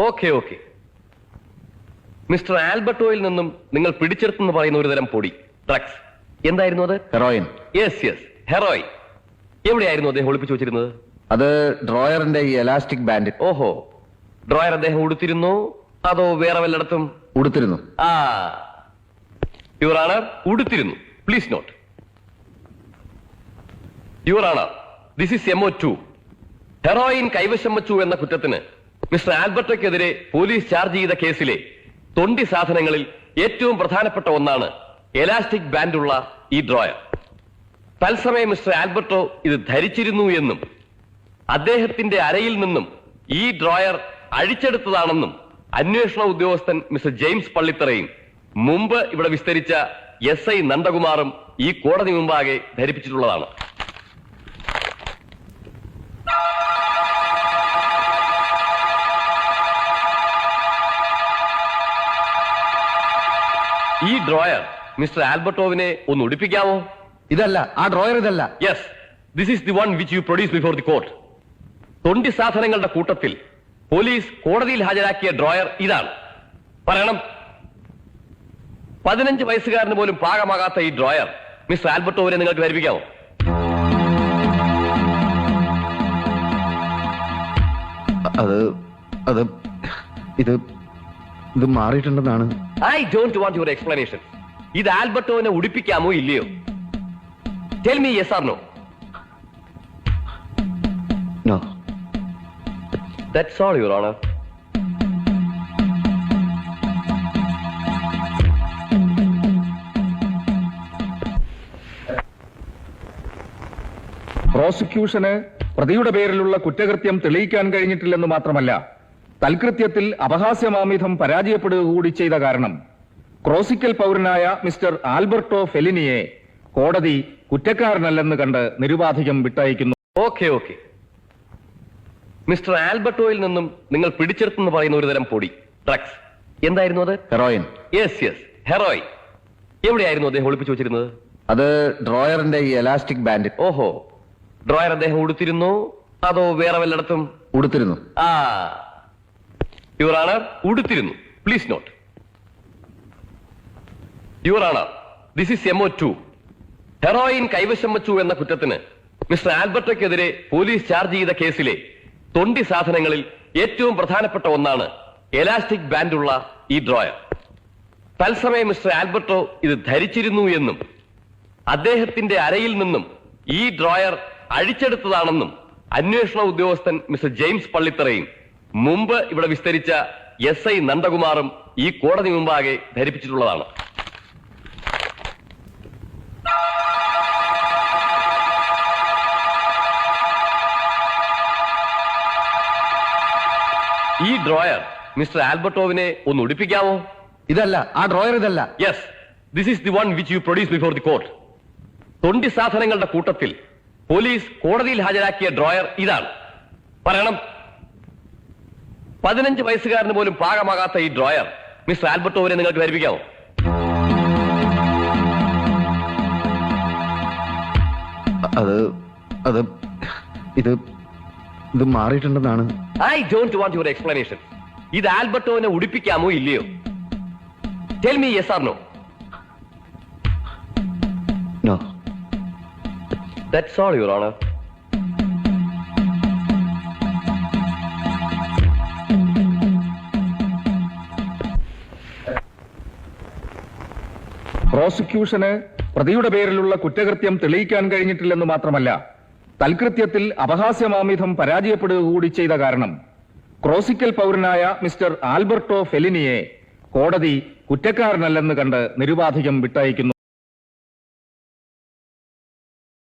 Okay okay. Mister ആൽബർട്ടോയിൽ നിന്നും നിങ്ങൾ പിടിച്ചെടുത്തെന്ന് പറയുന്ന ഒരു തരം പൊടി ഡ്രഗ്സ്. എന്തായിരുന്നു അത്? ഹെറോയിൻ. Yes yes. ഹെറോയിൻ. എവിടെയായിരുന്നു അദ്ദേഹം ഒളിപ്പിച്ചു വെച്ചിരുന്നത്? അത് ഡ്രോയറിന്റെ ഈ എലാസ്റ്റിക് ബാൻഡ്. ഓഹോ. ഡ്രോയർ അദ്ദേഹം ഉടുത്തിരുന്നു അതോ വേറെ വല്ലയിടത്തും? ഉടുത്തിരുന്നു. ആ. Your honour ഉടുത്തിരുന്നു. Please note your honour this is MO two heroin കൈവശം വച്ചു എന്ന കുറ്റത്തിന് മിസ്റ്റർ ആൽബർട്ടോക്കെതിരെ പോലീസ് ചാർജ് ചെയ്ത കേസിലെ തൊണ്ടി സാധനങ്ങളിൽ ഏറ്റവും പ്രധാനപ്പെട്ട ഒന്നാണ് എലാസ്റ്റിക് ബാൻഡുള്ള ഈ ഡ്രോയർ. തത്സമയം മിസ്റ്റർ ആൽബർട്ടോ ഇത് ധരിച്ചിരുന്നു എന്നും അദ്ദേഹത്തിന്റെ അരയിൽ നിന്നും ഈ ഡ്രോയർ അഴിച്ചെടുത്തതാണെന്നും അന്വേഷണ ഉദ്യോഗസ്ഥൻ മിസ്റ്റർ ജെയിംസ് പള്ളിത്തറയും മുമ്പ് ഇവിടെ വിസ്തരിച്ച എസ് ഐ നന്ദകുമാറും ഈ കോടതി മുമ്പാകെ ധരിപ്പിച്ചിട്ടുള്ളതാണ്. ഈ ഡ്രോയർ മിസ്റ്റർ ആൽബർട്ടോവിനെ ഒന്ന് ഉടിപ്പിക്കാമോ ഇതല്ല ആ ഡ്രോയർ ഇതല്ല. Yes this is the one which you produce before the court തൊണ്ടി സാധനങ്ങളുടെ കൂട്ടത്തിൽ പോലീസ് കോടതിയിൽ ഹാജരാക്കിയ ഡ്രോയർ ഇതാണ്. പറയണം. പതിനഞ്ച് വയസ്സുകാരന് പോലും പാകമാകാത്ത ഈ ഡ്രോയർ മിസ്റ്റർ ആൽബർട്ടോവിനെ നിങ്ങൾക്ക് ധരിപ്പിക്കാമോ അത് അത് ഇത് ഇത് മാറിയിട്ടുണ്ടെന്നാണ്. I don't want your explanation ഇത് ആൽബർട്ടോനെ ഉടിപ്പിക്കാമോ ഇല്ലയോ? Tell me yes or no no that's all your honour പ്രോസിക്യൂഷന് പ്രതിയുടെ പേരിലുള്ള കുറ്റകൃത്യം തെളിയിക്കാൻ കഴിഞ്ഞിട്ടില്ലെന്ന് മാത്രമല്ല തൽകൃത്യത്തിൽ അപഹാസ്യമാമിധം പരാജയപ്പെടുക കൂടി ചെയ്ത കാരണം ക്രോസിക്കൽ പൗരനായ മിസ്റ്റർ ആൽബർട്ടോ ഫെലിനിയെ കോടതി കുറ്റക്കാരനല്ലെന്ന് കണ്ട് നിരുപാധികം വിട്ടയക്കുന്നു. Okay okay. മിസ്റ്റർ ആൽബർട്ടോയിൽ നിന്നും നിങ്ങൾ പിടിച്ചെടുത്തെന്ന് പറയുന്ന ഒരു തരം പൊടി ഡ്രഗ്സ്. എന്തായിരുന്നു അത്? ഹെറോയിൻ. Yes yes. ഹെറോയിൻ. എവിടെയായിരുന്നു അദ്ദേഹം ഒളിപ്പിച്ചു വെച്ചിരുന്നത്? അത് ഡ്രോയറിന്റെ ഈ എലാസ്റ്റിക് ബാൻഡ്. ഓഹോ. ഡ്രോയർ അദ്ദേഹം ഉടുത്തിരുന്നു അതോ വേറെ വല്ലയിടത്തും? ഉടുത്തിരുന്നു. ആ. Your honour ഉടുത്തിരുന്നു. Please note your honour this is MO two heroin കൈവശം വച്ചു എന്ന കുറ്റത്തിന് മിസ്റ്റർ ആൽബർട്ടോയ്ക്കെതിരെ പോലീസ് ചാർജ് ചെയ്ത കേസിലെ തൊണ്ടി സാധനങ്ങളിൽ ഏറ്റവും പ്രധാനപ്പെട്ട ഒന്നാണ് എലാസ്റ്റിക് ബാൻഡുള്ള ഈ ഡ്രോയർ തത്സമയം മിസ്റ്റർ ആൽബർട്ടോ ഇത് ധരിച്ചിരുന്നു എന്നും അദ്ദേഹത്തിന്റെ അരയിൽ നിന്നും ഈ ഡ്രോയർ അഴിച്ചെടുത്തതാണെന്നും അന്വേഷണ ഉദ്യോഗസ്ഥൻ മിസ്റ്റർ ജെയിംസ് പള്ളിത്തറയും മുമ്പ് ഇവിടെ വിസ്തരിച്ച എസ് ഐ നന്ദകുമാറും ഈ കോടതി മുമ്പാകെ ധരിപ്പിച്ചിട്ടുള്ളതാണ്. ഈ ഡ്രോയർ മിസ്റ്റർ ആൽബർട്ടോവിനെ ഒന്ന് ഉടിപ്പിക്കാമോ ഇതല്ല ആ ഡ്രോയർ ഇതല്ല. Yes this is the one which you produce before the court തൊണ്ടി സാധനങ്ങളുടെ കൂട്ടത്തിൽ പോലീസ് കോടതിയിൽ ഹാജരാക്കിയ ഡ്രോയർ ഇതാണ്. പറയണം പതിനഞ്ച് വയസ്സുകാരന് പോലും പാകമാകാത്ത ഈ ഡ്രോയർ മിസ്റ്റർ ആൽബർട്ടോവിനെ നിങ്ങൾക്ക് ധരിപ്പിക്കാമോ? അത് അത് ഇത് ഇത് മാറിയിട്ടുണ്ടെന്നാണ്. I don't want your explanation ഇത് ആൽബർട്ടോവിനെ ഉടിപ്പിക്കാമോ ഇല്ലയോ? Tell me yes or no no that's all your honour പ്രോസിക്യൂഷന് പ്രതിയുടെ പേരിലുള്ള കുറ്റകൃത്യം തെളിയിക്കാൻ കഴിഞ്ഞിട്ടില്ലെന്ന് മാത്രമല്ല തൽകൃത്യത്തിൽ അപഹാസ്യമാമിധം പരാജയപ്പെടുക കൂടി ചെയ്ത കാരണം. ക്രോസിക്കൽ പൗരനായ മിസ്റ്റർ ആൽബർട്ടോ ഫെലിനിയെ കോടതി കുറ്റക്കാരനല്ലെന്ന് കണ്ട് നിരുപാധികം വിട്ടയക്കുന്നു.